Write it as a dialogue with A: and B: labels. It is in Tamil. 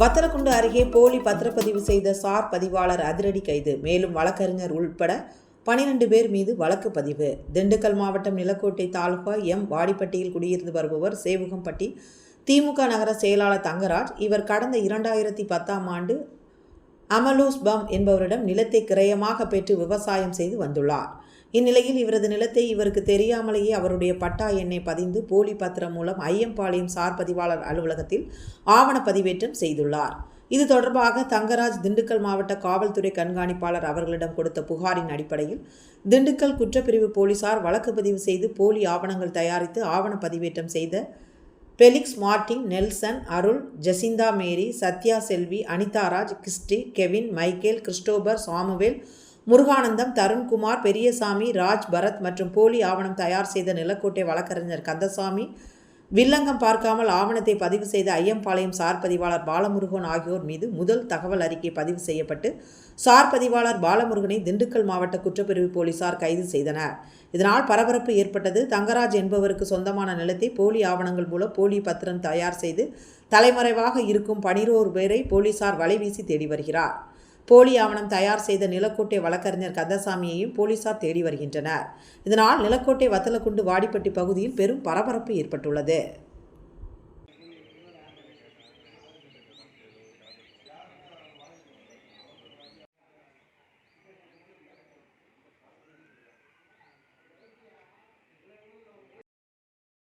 A: வத்தலக்குண்டு அருகே போலி பத்திரப்பதிவு செய்த சார் பதிவாளர் அதிரடி கைது. மேலும் வழக்கறிஞர் உள்பட பனிரெண்டு பேர் மீது வழக்கு பதிவு. திண்டுக்கல் மாவட்டம் நிலக்கோட்டை தாலுகா எம். வாடிப்பட்டியில் குடியிருந்து வருபவர் சேவுகம்பட்டி திமுக நகர செயலாளர் தங்கராஜ். இவர் கடந்த இரண்டாயிரத்தி பத்தாம் ஆண்டு அமலோஸ் பம் என்பவரிடம் நிலத்தை கிரயமாக பெற்று விவசாயம் செய்து வந்துள்ளார். இந்நிலையில் இவரது நிலத்தை இவருக்கு தெரியாமலேயே அவருடைய பட்டா எண்ணை பதிந்து போலி பத்திரம் மூலம் ஐயம்பாளையம் சார் பதிவாளர் அலுவலகத்தில் ஆவண பதிவேற்றம் செய்துள்ளார். இது தொடர்பாக தங்கராஜ் திண்டுக்கல் மாவட்ட காவல்துறை கண்காணிப்பாளர் அவர்களிடம் கொடுத்த புகாரின் அடிப்படையில் திண்டுக்கல் குற்றப்பிரிவு போலீசார் வழக்கு பதிவு செய்து போலி ஆவணங்கள் தயாரித்து ஆவண பதிவேற்றம் செய்த Felix Martin Nelson Arul Jacintha Mary Sathya Selvi Anitharaj Christy Kevin Michael Christopher Samuel Muruganandam Tharunkumar Periyasamy Raj Bharath மற்றும் போலி ஆவணம் தயார் செய்த நிலக்கோட்டை வழக்கறிஞர் கந்தசாமி வில்லங்கம் பார்க்காமல் ஆவணத்தை பதிவு செய்த ஐயம்பாளையம் சார் பதிவாளர் பாலமுருகன் ஆகியோர் மீது முதல் தகவல் அறிக்கை பதிவு செய்யப்பட்டு சார் பதிவாளர் பாலமுருகனை திண்டுக்கல் மாவட்ட குற்றப்பிரிவு போலீசார் கைது செய்தனர். இதனால் பரபரப்பு ஏற்பட்டது. தங்கராஜ் என்பவருக்கு சொந்தமான நிலத்தை போலி ஆவணங்கள் மூலம் போலி பத்திரம் தயார் செய்து தலைமறைவாக இருக்கும் பனிரோரு பேரை போலீசார் வலைவீசி தேடி வருகிறார். போலி ஆவணம் தயார் செய்த நிலக்கோட்டை வழக்கறிஞர் கந்தசாமியையும் போலீசார் தேடி வருகின்றனர். இதனால் நிலக்கோட்டை வத்தலக்குண்டு வாடிப்பட்டி பகுதியில் பெரும் பரபரப்பு ஏற்பட்டுள்ளது.